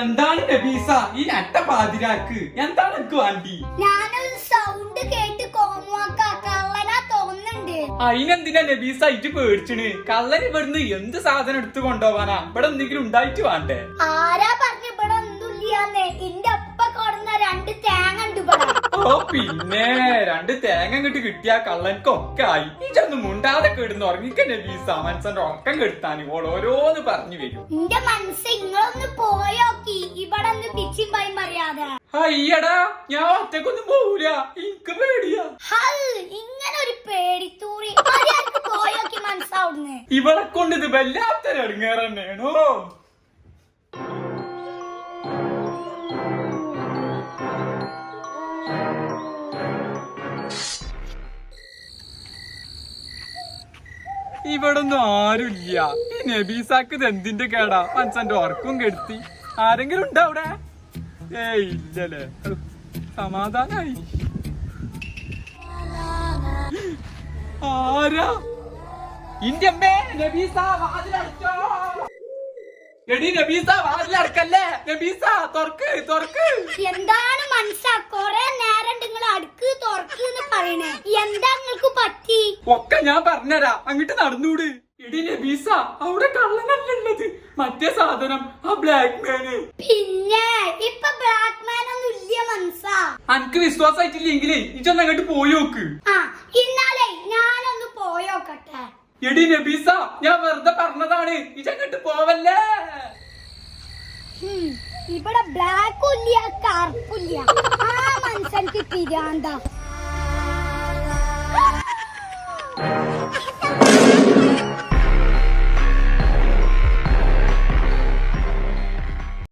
എന്താണ് നബീസ? ഈ അറ്റ പാതിരാക്ക്. എന്താണ് എനിക്ക് വേണ്ടി? ഞാനൊരു സൗണ്ട് കേട്ട് കോമുവാക്ക കള്ളനാ തോന്നുന്നുണ്ട്. അതിനെന്തിനാ നബീസ ഇറ്റ് പേടിച്ചിന്? കള്ളൻ ഇവിടുന്ന് എന്ത് സാധനം എടുത്തു കൊണ്ടുപോവാനാ ഇവിടെ എന്തെങ്കിലും ഉണ്ടായിട്ട് വേണ്ടേ? ആരാ പറഞ്ഞ ഇവിടെ ഒന്നുമില്ലാന്ന്? എന്റെ അപ്പ കൊടുന്ന രണ്ട് തേങ്ങ ഓ പിന്നെ രണ്ട് തേങ്ങ ഇങ്ങോട്ട് കിട്ടിയ കള്ളൻക്കൊക്കെ ആയി. ഇതൊന്നും മുണ്ടാതെ കിടന്ന് ഉറങ്ങിക്കന്നെ ബി സാമൻസന്റെ ഉറക്കം കെടുത്താൻ ഓൾ ഓരോന്ന് പറഞ്ഞു വരും. എന്റെ മനസ്സ് ഇങ്ങളൊന്ന് പോയോക്കി. ഇവിടെ പിച്ചിൻ പൈ മറിയാതെ അയ്യടാ ഞാൻ ഒറ്റക്കൊന്നും പോവൂല. എനിക്ക് പേടിയാ. ഇങ്ങനെ ഒരു പേടിത്തൂറി. പോയോക്കി മനസ്സാവുന്ന്. ഇവളെ കൊണ്ട് ഇത് വല്ലാത്തൊരു ഇടങ്ങേറ് ഇവിടെ ഒന്നും ആരുമില്ല. ഈ നബീസാക്ക് ഇത് എന്തിന്റെ കേടാ? മനസ്സന്റെ ഉറക്കും കെടുത്തി. ആരെങ്കിലും ഉണ്ടോ അവിടെ? ഏയ് ഇല്ലല്ലേ. സമാധാനായി. ആരാ? ഇന്റെ അമ്മേ നബീസ വാതിലടച്ചോ. എടി നബീസ വാതിലടക്കല്ലേ? നബീസ തുറക്ക് തുറക്ക്. എന്താണ് നിങ്ങൾക്ക് പറ്റി. ഒക്കെ ഞാൻ പറഞ്ഞരാ. അങ്ങോട്ട് നടന്നൂട്. എടി നബീസ അവിടെ കള്ളനല്ലുള്ളത്. മറ്റേ സാധനം ആ ബ്ലാക്ക് മാന് പിന്നെ ഇപ്പൊ ബ്ലാക്ക് മാൻ ഒന്നും ഇല്ല മനസ്സ. അനക്ക് വിശ്വാസായിട്ടില്ലെങ്കിലേ ഇജൊന്ന് അങ്ങോട്ട് പോയി നോക്ക്. ആ ഇന്നാലേ ഞാനൊന്ന് പോയോക്കട്ടെ എടി നബീസ ഞാൻ വെറുതെ പറഞ്ഞതാണ്. ഇജങ്ങോട്ട് പോവല്ലേ? ഇവിടെ ബ്ലാക്കും ഇല്ല കറുപ്പില്ല ആ മനുഷ്യൻക്ക് പിരാന്ത